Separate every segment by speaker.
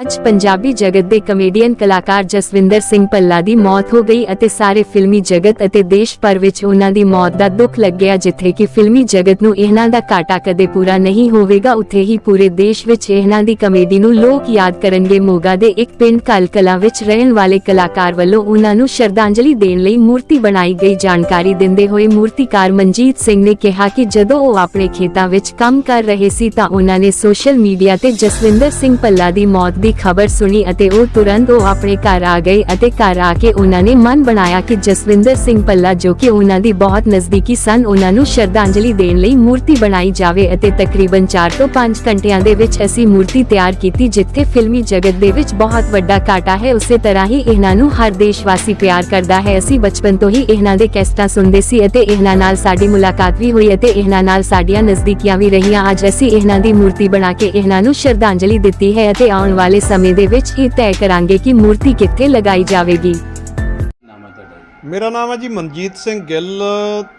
Speaker 1: ਅੱਜ ਪੰਜਾਬੀ ਜਗਤ ਦੇ ਕਮੇਡੀਅਨ ਕਲਾਕਾਰ ਜਸਵਿੰਦਰ ਸਿੰਘ ਭੱਲਾ ਦੀ ਮੌਤ ਹੋ ਗਈ ਅਤੇ ਸਾਰੇ ਫਿਲਮੀ ਜਗਤ ਅਤੇ ਦੇਸ਼ ਭਰ ਵਿੱਚ ਉਹਨਾਂ ਦੀ ਮੌਤ ਦਾ ਦੁੱਖ ਲੱਗਿਆ, ਜਿੱਥੇ ਕਿ ਫਿਲਮੀ ਜਗਤ ਨੂੰ ਇਹਨਾਂ ਦਾ ਘਾਟਾ ਕਦੇ ਪੂਰਾ ਨਹੀਂ ਹੋਵੇਗਾ, ਉੱਥੇ ਹੀ ਪੂਰੇ ਦੇਸ਼ ਵਿੱਚ ਇਹਨਾਂ ਦੀ ਕਮੇਡੀ ਨੂੰ ਲੋਕ ਯਾਦ ਕਰਨਗੇ। ਮੋਗਾ ਦੇ ਇੱਕ ਪਿੰਡ ਕਲਕਲਾ ਵਿੱਚ ਰਹਿਣ ਵਾਲੇ ਕਲਾਕਾਰ ਵੱਲੋਂ ਉਹਨਾਂ ਨੂੰ ਸ਼ਰਧਾਂਜਲੀ ਦੇਣ ਲਈ ਮੂਰਤੀ ਬਣਾਈ ਗਈ। ਜਾਣਕਾਰੀ ਦਿੰਦੇ ਹੋਏ ਮੂਰਤੀਕਾਰ ਮਨਜੀਤ ਸਿੰਘ ਨੇ ਕਿਹਾ ਕਿ ਜਦੋਂ ਉਹ ਆਪਣੇ ਖੇਤਾਂ ਵਿੱਚ ਕੰਮ ਕਰ ਰਹੇ ਸੀ ਤਾਂ ਉਹਨਾਂ ਨੇ ਸੋਸ਼ਲ ਮੀਡੀਆ ਤੇ ਜਸਵਿੰਦਰ ਸਿੰਘ ਭੱਲਾ ਦੀ ਮੌਤ ਦੀ ਖਬਰ ਸੁਣੀ ਅਤੇ ਉਹ ਤੁਰੰਤ ਉਹ ਆਪਣੇ ਘਰ ਆ ਗਏ ਅਤੇ ਘਰ ਆ ਕੇ ਉਹਨਾਂ ਨੇ ਮਨ ਬਣਾਇਆ ਕਿ ਜਸਵਿੰਦਰ ਸਿੰਘ ਭੱਲਾ ਜੋ ਕਿ ਉਹਨਾਂ ਦੀ ਬਹੁਤ ਨਜ਼ਦੀਕੀ ਸਨ, ਉਹਨਾਂ ਨੂੰ ਸ਼ਰਧਾਂਜਲੀ ਦੇਣ ਲਈ ਮੂਰਤੀ ਬਣਾਈ ਜਾਵੇ ਅਤੇ ਤਕਰੀਬਨ 4 ਤੋਂ 5 ਘੰਟਿਆਂ ਦੇ ਵਿੱਚ ਅਸੀਂ ਮੂਰਤੀ ਤਿਆਰ ਕੀਤੀ ਜਿੱਥੇ ਫਿਲਮੀ ਜਗਤ ਦੇ ਵਿੱਚ ਬਹੁਤ ਵੱਡਾ ਕਾਟਾ ਹੈ। ਉਸੇ ਤਰ੍ਹਾਂ ਹੀ ਇਹਨਾਂ ਨੂੰ ਹਰ ਦੇਸ਼ਵਾਸੀ ਪਿਆਰ ਕਰਦਾ ਹੈ। ਅਸੀਂ ਬਚਪਨ ਤੋਂ ਹੀ ਇਹਨਾਂ ਦੇ ਕੈਸਟਾਂ ਸੁਣਦੇ ਸੀ ਅਤੇ ਇਹਨਾਂ ਨਾਲ ਸਾਡੀ ਮੁਲਾਕਾਤ ਵੀ ਹੋਈ ਅਤੇ ਇਹਨਾਂ ਨਾਲ ਸਾਡੀਆਂ ਨਜ਼ਦੀਕੀਆਂ ਵੀ ਰਹੀਆਂ। ਅੱਜ ਅਸੀਂ ਇਹਨਾਂ ਦੀ ਮੂਰਤੀ ਬਣਾ ਕੇ ਇਹਨਾਂ ਨੂੰ ਸ਼ਰਧਾਂਜਲੀ ਦਿੱਤੀ ਹੈ ਅਤੇ ਆਉਣ ਵਾਲੇ ਸਮੇਂ ਦੇ ਵਿੱਚ ਇਹ ਤੈਅ ਕਰਾਂਗੇ ਕਿ ਮੂਰਤੀ ਕਿੱਥੇ ਲਗਾਈ ਜਾਵੇਗੀ।
Speaker 2: ਨਾਮ ਹੈ ਤੁਹਾਡਾ ਜੀ।
Speaker 3: ਮੇਰਾ ਨਾਮ ਹੈ ਜੀ ਮਨਜੀਤ ਸਿੰਘ ਗਿੱਲ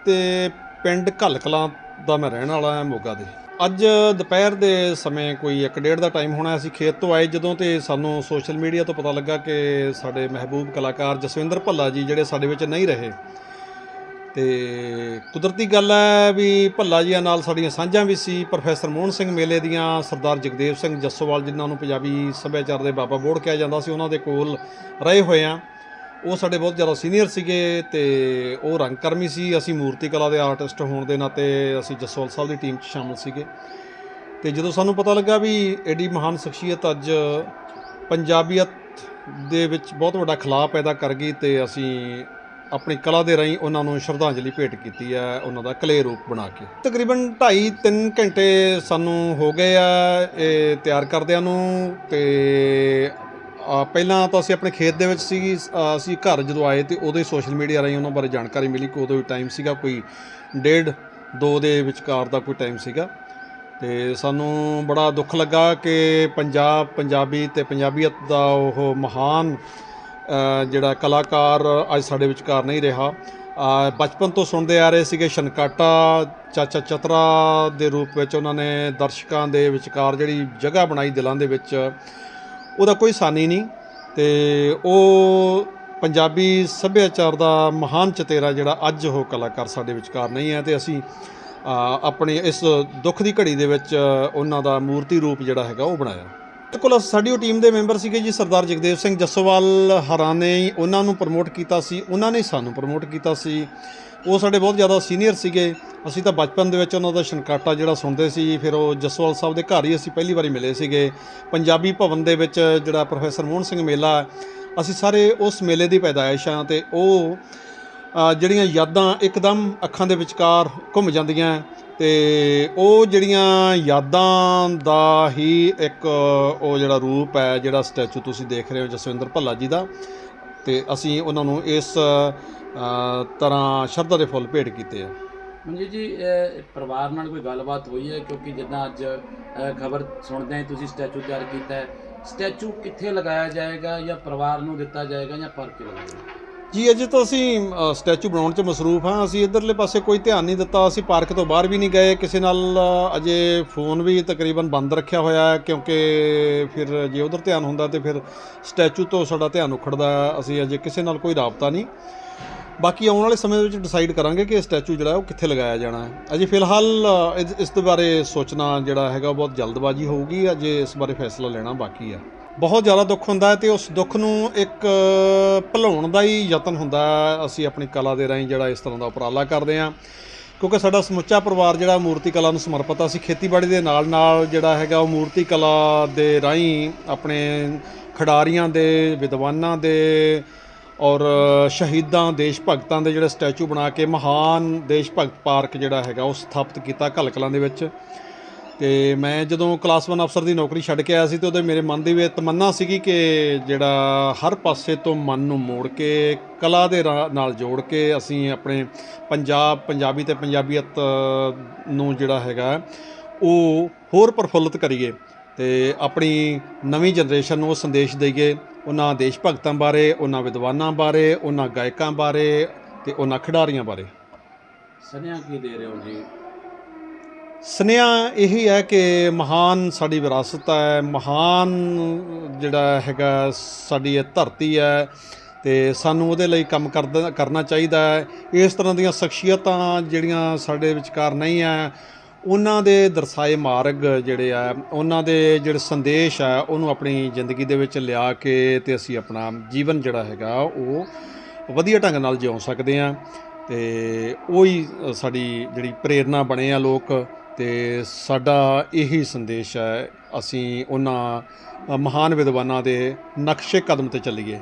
Speaker 3: ਤੇ ਪਿੰਡ ਘਲਕਲਾਂ ਦਾ ਮੈਂ ਰਹਿਣ ਵਾਲਾ ਹਾਂ ਮੋਗਾ ਦੇ। ਅੱਜ ਦੁਪਹਿਰ ਦੇ ਸਮੇਂ ਕੋਈ 1:30 ਦਾ ਟਾਈਮ ਹੋਣਾ ਅਸੀਂ ਖੇਤ ਤੋਂ ਆਏ ਜਦੋਂ ਤੇ ਸਾਨੂੰ ਸੋਸ਼ਲ ਮੀਡੀਆ ਤੋਂ ਪਤਾ ਲੱਗਾ ਕਿ ਸਾਡੇ ਮਹਿਬੂਬ ਕਲਾਕਾਰ ਜਸਵਿੰਦਰ ਭੱਲਾ ਜੀ ਜਿਹੜੇ ਸਾਡੇ ਵਿੱਚ ਨਹੀਂ ਰਹੇ ਤੇ ਕੁਦਰਤੀ ਗੱਲ ਹੈ ਵੀ ਭੱਲਾ ਜੀਆਂ ਨਾਲ ਸਾਡੀਆਂ ਸਾਂਝਾਂ ਵੀ ਸੀ, ਪ੍ਰੋਫੈਸਰ ਮੋਹਨ ਸਿੰਘ ਮੇਲੇ ਦੀਆਂ ਸਰਦਾਰ ਜਗਦੇਵ ਸਿੰਘ ਜੱਸੋਵਾਲ, ਜਿਨ੍ਹਾਂ ਨੂੰ ਪੰਜਾਬੀ ਸੱਭਿਆਚਾਰ ਦੇ ਬਾਬਾ ਬੋੜ ਕਿਹਾ ਜਾਂਦਾ ਸੀ, ਉਹਨਾਂ ਦੇ ਕੋਲ ਰਹੇ ਹੋਏ ਆ ਉਹ ਸਾਡੇ ਬਹੁਤ ਜ਼ਿਆਦਾ ਸੀਨੀਅਰ ਸੀਗੇ ਤੇ ਉਹ ਰੰਗਕਰਮੀ ਸੀ। ਅਸੀਂ ਮੂਰਤੀ ਕਲਾ ਦੇ ਆਰਟਿਸਟ ਹੋਣ ਦੇ ਨਾਤੇ ਅਸੀਂ ਜੱਸੋਵਾਲ ਸਾਹਿਬ ਦੀ ਟੀਮ 'ਚ ਸ਼ਾਮਲ ਸੀਗੇ। ਤੇ ਜਦੋਂ ਸਾਨੂੰ ਪਤਾ ਲੱਗਾ ਵੀ ਐਡੀ ਮਹਾਨ ਸ਼ਖਸੀਅਤ ਅੱਜ ਪੰਜਾਬੀਅਤ ਦੇ ਵਿੱਚ ਬਹੁਤ ਵੱਡਾ ਖਲਾਅ ਪੈਦਾ ਕਰ ਗਈ ਤੇ ਅਸੀਂ ਆਪਣੀ ਕਲਾ ਦੇ ਰਾਹੀਂ ਉਹਨਾਂ ਨੂੰ ਸ਼ਰਧਾਂਜਲੀ ਭੇਟ ਕੀਤੀ ਹੈ, ਉਹਨਾਂ ਦਾ ਕਲੇ ਰੂਪ ਬਣਾ ਕੇ। ਤਕਰੀਬਨ 2.5 3 ਘੰਟੇ ਸਾਨੂੰ ਹੋ ਗਏ ਆ, ਇਹ ਤਿਆਰ ਕਰਦਿਆਂ ਨੂੰ ਤੇ ਪਹਿਲਾਂ ਤਾਂ ਅਸੀਂ ਆਪਣੇ ਖੇਤ ਦੇ ਵਿੱਚ ਸੀ ਅਸੀਂ ਘਰ ਜਦੋਂ ਆਏ ਤੇ ਉਦੋਂ ਹੀ ਸੋਸ਼ਲ ਮੀਡੀਆ ਰਾਹੀਂ ਉਹਨਾਂ ਬਾਰੇ ਜਾਣਕਾਰੀ ਮਿਲੀ ਕਿ ਉਦੋਂ ਹੀ ਟਾਈਮ ਸੀਗਾ ਕੋਈ ਡੇਢ ਦੋ ਦੇ ਵਿਚਕਾਰ ਦਾ ਕੋਈ ਟਾਈਮ ਸੀਗਾ। ਤੇ ਸਾਨੂੰ ਬੜਾ ਦੁੱਖ ਲੱਗਾ ਕਿ ਪੰਜਾਬ, ਪੰਜਾਬੀ ਤੇ ਪੰਜਾਬੀਅਤ ਦਾ ਉਹ ਮਹਾਨ ਜਿਹੜਾ ਕਲਾਕਾਰ ਅੱਜ ਸਾਡੇ ਵਿਚਕਾਰ ਨਹੀਂ ਰਿਹਾ। ਬਚਪਨ ਤੋਂ ਸੁਣਦੇ ਆ ਰਹੇ ਸੀਗੇ ਸ਼ਨਕਾਟਾ ਚਾਚਾ ਚਤਰਾ ਦੇ ਰੂਪ ਵਿੱਚ ਉਹਨਾਂ ਨੇ ਦਰਸ਼ਕਾਂ ਦੇ ਵਿਚਕਾਰ ਜਿਹੜੀ ਜਗ੍ਹਾ ਬਣਾਈ ਦਿਲਾਂ ਦੇ ਵਿੱਚ ਉਹਦਾ ਕੋਈ ਸਾਨੀ ਨਹੀਂ। ਤੇ ਉਹ ਪੰਜਾਬੀ ਸੱਭਿਆਚਾਰ ਦਾ ਮਹਾਨ ਚਤੇਰਾ ਜਿਹੜਾ ਅੱਜ ਉਹ ਕਲਾਕਾਰ ਸਾਡੇ ਵਿਚਕਾਰ ਨਹੀਂ ਹੈ ਤੇ ਅਸੀਂ ਅ, ਆਪਣੀ ਇਸ ਦੁੱਖ ਦੀ ਘੜੀ ਦੇ ਵਿੱਚ ਉਹਨਾਂ ਦਾ ਮੂਰਤੀ ਰੂਪ ਜਿਹੜਾ ਹੈਗਾ ਉਹ ਬਣਾਇਆ। ਬਿਲਕੁਲ ਸਾਡੀ ਉਹ ਟੀਮ ਦੇ ਮੈਂਬਰ ਸੀਗੇ ਜੀ ਸਰਦਾਰ ਜਗਦੇਵ ਸਿੰਘ ਜੱਸੋਵਾਲ ਹਰਾਂ ਨੇ ਉਹਨਾਂ ਨੂੰ ਪ੍ਰਮੋਟ ਕੀਤਾ ਸੀ, ਉਹਨਾਂ ਨੇ ਸਾਨੂੰ ਪ੍ਰਮੋਟ ਕੀਤਾ ਸੀ। ਉਹ ਸਾਡੇ ਬਹੁਤ ਜ਼ਿਆਦਾ ਸੀਨੀਅਰ ਸੀਗੇ। ਅਸੀਂ ਤਾਂ ਬਚਪਨ ਦੇ ਵਿੱਚ ਉਹਨਾਂ ਦਾ ਸ਼ਨਕਾਟਾ ਜਿਹੜਾ ਸੁਣਦੇ ਸੀ, ਫਿਰ ਉਹ ਜੱਸੋਵਾਲ ਸਾਹਿਬ ਦੇ ਘਰ ਹੀ ਅਸੀਂ ਪਹਿਲੀ ਵਾਰੀ ਮਿਲੇ ਸੀਗੇ। ਪੰਜਾਬੀ ਭਵਨ ਦੇ ਵਿੱਚ ਜਿਹੜਾ ਪ੍ਰੋਫੈਸਰ ਮੋਹਨ ਸਿੰਘ ਮੇਲਾ, ਅਸੀਂ ਸਾਰੇ ਉਸ ਮੇਲੇ ਦੀ ਪੈਦਾਇਸ਼ ਆ ਤੇ ਉਹ ਜਿਹੜੀਆਂ ਯਾਦਾਂ ਇੱਕਦਮ ਅੱਖਾਂ ਦੇ ਵਿਚਕਾਰ ਘੁੰਮ ਜਾਂਦੀਆਂ ਤੇ ਉਹ ਜਿਹੜੀਆਂ ਯਾਦਾਂ ਦਾ ਹੀ ਇੱਕ ਉਹ ਜਿਹੜਾ ਰੂਪ ਹੈ, ਜਿਹੜਾ ਸਟੈਚੂ ਤੁਸੀਂ ਦੇਖ ਰਹੇ ਹੋ ਜਸਵਿੰਦਰ ਭੱਲਾ ਜੀ ਦਾ, ਤੇ ਅਸੀਂ ਉਹਨਾਂ ਨੂੰ ਇਸ ਤਰ੍ਹਾਂ ਸ਼ਰਧਾ ਦੇ ਫੁੱਲ ਭੇਟ ਕੀਤੇ ਆ।
Speaker 2: ਮਨਜੀਤ ਜੀ ਪਰਿਵਾਰ ਨਾਲ ਕੋਈ ਗੱਲਬਾਤ ਹੋਈ ਹੈ? ਕਿਉਂਕਿ ਜਿੱਦਾਂ ਅੱਜ ਖਬਰ ਸੁਣਦੇ ਹਾਂ ਤੁਸੀਂ ਸਟੈਚੂ ਤਿਆਰ ਕੀਤਾ ਹੈ। ਸਟੈਚੂ ਕਿੱਥੇ ਲਗਾਇਆ ਜਾਏਗਾ ਜਾਂ ਪਰਿਵਾਰ ਨੂੰ ਦਿੱਤਾ ਜਾਏਗਾ ਜਾਂ ਪਰ ਕੇ ਲਗਾਏਗਾ
Speaker 3: ਜੀ, ਅਜੇ ਤਾਂ ਅਸੀਂ ਸਟੈਚੂ ਬਣਾਉਣ 'ਚ ਮਸਰੂਫ ਹਾਂ। ਅਸੀਂ ਇਧਰਲੇ ਪਾਸੇ ਕੋਈ ਧਿਆਨ ਨਹੀਂ ਦਿੱਤਾ। ਅਸੀਂ ਪਾਰਕ ਤੋਂ ਬਾਹਰ ਵੀ ਨਹੀਂ ਗਏ। ਕਿਸੇ ਨਾਲ ਅਜੇ ਫੋਨ ਵੀ ਤਕਰੀਬਨ ਬੰਦ ਰੱਖਿਆ ਹੋਇਆ ਹੈ, ਕਿਉਂਕਿ ਫਿਰ ਜੇ ਉਧਰ ਧਿਆਨ ਹੁੰਦਾ ਤੇ ਫਿਰ ਸਟੈਚੂ ਤੋਂ ਸਾਡਾ ਧਿਆਨ ਉਖੜਦਾ ਅਸੀਂ ਅਜੇ ਕਿਸੇ ਨਾਲ ਕੋਈ ਰਾਬਤਾ ਨਹੀਂ। ਬਾਕੀ ਆਉਣ ਵਾਲੇ ਸਮੇਂ ਦੇ ਵਿੱਚ ਡਿਸਾਈਡ ਕਰਾਂਗੇ ਕਿ ਇਹ ਸਟੈਚੂ ਜਿਹੜਾ ਉਹ ਕਿੱਥੇ ਲਗਾਇਆ ਜਾਣਾ ਹੈ। ਅਜੇ ਫਿਲਹਾਲ ਇਸ- ਦੇ ਬਾਰੇ ਸੋਚਣਾ ਜਿਹੜਾ ਹੈਗਾ ਉਹ ਬਹੁਤ ਜਲਦਬਾਜ਼ੀ ਹੋਊਗੀ। ਅਜੇ ਇਸ ਬਾਰੇ ਫੈਸਲਾ ਲੈਣਾ ਬਾਕੀ ਆ ਬਹੁਤ ਜ਼ਿਆਦਾ ਦੁੱਖ ਹੁੰਦਾ ਹੈ ਤੇ ਉਸ ਦੁੱਖ ਨੂੰ ਇੱਕ ਭੁਲਾਉਣ ਦਾ ਹੀ ਯਤਨ ਹੁੰਦਾ ਅਸੀਂ ਆਪਣੀ ਕਲਾ ਦੇ ਰਾਹੀਂ ਜਿਹੜਾ ਇਸ ਤਰ੍ਹਾਂ ਦਾ ਉਪਰਾਲਾ ਕਰਦੇ ਹਾਂ। ਕਿਉਂਕਿ ਸਾਡਾ ਸਮੁੱਚਾ ਪਰਿਵਾਰ ਜਿਹੜਾ ਮੂਰਤੀ ਕਲਾ ਨੂੰ ਸਮਰਪਿਤ ਆ, ਅਸੀਂ ਖੇਤੀਬਾੜੀ ਦੇ ਨਾਲ ਨਾਲ ਜਿਹੜਾ ਹੈਗਾ ਉਹ ਮੂਰਤੀ ਕਲਾ ਦੇ ਰਾਹੀਂ ਆਪਣੇ ਖਿਡਾਰੀਆਂ ਦੇ, ਵਿਦਵਾਨਾਂ ਦੇ ਔਰ ਸ਼ਹੀਦਾਂ, ਦੇਸ਼ ਭਗਤਾਂ ਦੇ ਜਿਹੜੇ ਸਟੈਚੂ ਬਣਾ ਕੇ ਮਹਾਨ ਦੇਸ਼ ਭਗਤ ਪਾਰਕ ਜਿਹੜਾ ਹੈਗਾ ਉਹ ਸਥਾਪਿਤ ਕੀਤਾ ਕਲਕਲਾਂ ਦੇ ਵਿੱਚ। ਤੇ ਮੈਂ ਜਦੋਂ ਕਲਾਸ 1 ਅਫਸਰ ਦੀ ਨੌਕਰੀ ਛੱਡ ਕੇ ਆਇਆ ਸੀ ਤੇ ਉਹਦੇ ਮੇਰੇ ਮਨ ਦੀ ਵੀ ਤਮੰਨਾ ਸੀਗੀ ਕਿ ਜਿਹੜਾ ਹਰ ਪਾਸੇ ਤੋਂ ਮਨ ਨੂੰ ਮੋੜ ਕੇ, ਕਲਾ ਦੇ ਰਾ- ਨਾਲ ਜੋੜ ਕੇ ਅਸੀਂ ਆਪਣੇ ਪੰਜਾਬ, ਪੰਜਾਬੀ ਤੇ ਪੰਜਾਬੀਅਤ ਨੂੰ ਜਿਹੜਾ ਹੈਗਾ ਉਹ ਹੋਰ ਪ੍ਰਫੁੱਲਤ ਕਰੀਏ ਤੇ ਆਪਣੀ ਨਵੀਂ ਜਨਰੇਸ਼ਨ ਨੂੰ ਉਹ ਸੰਦੇਸ਼ ਦਈਏ। ਉਹਨਾਂ ਦੇਸ਼ ਭਗਤਾਂ ਬਾਰੇ ਉਹਨਾਂ ਵਿਦਵਾਨਾਂ ਬਾਰੇ ਉਹਨਾਂ ਗਾਇਕਾਂ ਬਾਰੇ ਤੇ ਉਹਨਾਂ ਖਿਡਾਰੀਆਂ ਬਾਰੇ।
Speaker 2: ਸੁਨੇਹਾ ਕੀ ਦੇ ਰਹੇ ਹੋ ਜੀ?
Speaker 3: ਸੁਨੇਹਾ ਇਹੀ ਹੈ ਕਿ ਮਹਾਨ ਸਾਡੀ ਵਿਰਾਸਤ ਹੈ ਮਹਾਨ ਜਿਹੜਾ ਹੈਗਾ ਸਾਡੀ ਇਹ ਧਰਤੀ ਹੈ ਤੇ ਸਾਨੂੰ ਉਹਦੇ ਲਈ ਕੰਮ ਕਰਨਾ ਚਾਹੀਦਾ ਹੈ। ਇਸ ਤਰ੍ਹਾਂ ਦੀਆਂ ਸ਼ਖਸੀਅਤਾਂ ਜਿਹੜੀਆਂ ਸਾਡੇ ਵਿਚਕਾਰ ਨਹੀਂ ਆ ਉਹਨਾਂ ਦੇ ਦਰਸਾਏ ਮਾਰਗ ਜਿਹੜੇ ਆ, ਉਹਨਾਂ ਦੇ ਜਿਹੜੇ ਸੰਦੇਸ਼ ਆ, ਉਹਨੂੰ ਆਪਣੀ ਜ਼ਿੰਦਗੀ ਦੇ ਵਿੱਚ ਲਿਆ ਕੇ ਤੇ ਅਸੀਂ ਆਪਣਾ ਜੀਵਨ ਜਿਹੜਾ ਹੈਗਾ, ਉਹ ਵਧੀਆ ਢੰਗ ਨਾਲ ਜਿਉ ਸਕਦੇ ਆ ਤੇ ਉਹੀ ਸਾਡੀ ਜਿਹੜੀ ਪ੍ਰੇਰਣਾ ਬਣੇ ਆ ਲੋਕ ਤੇ ਸਾਡਾ ਇਹੀ ਸੰਦੇਸ਼ ਹੈ, ਅਸੀਂ ਉਹਨਾਂ ਮਹਾਨ ਵਿਦਵਾਨਾਂ ਦੇ ਨਕਸ਼ੇ ਕਦਮ ਤੇ ਚੱਲੀਏ।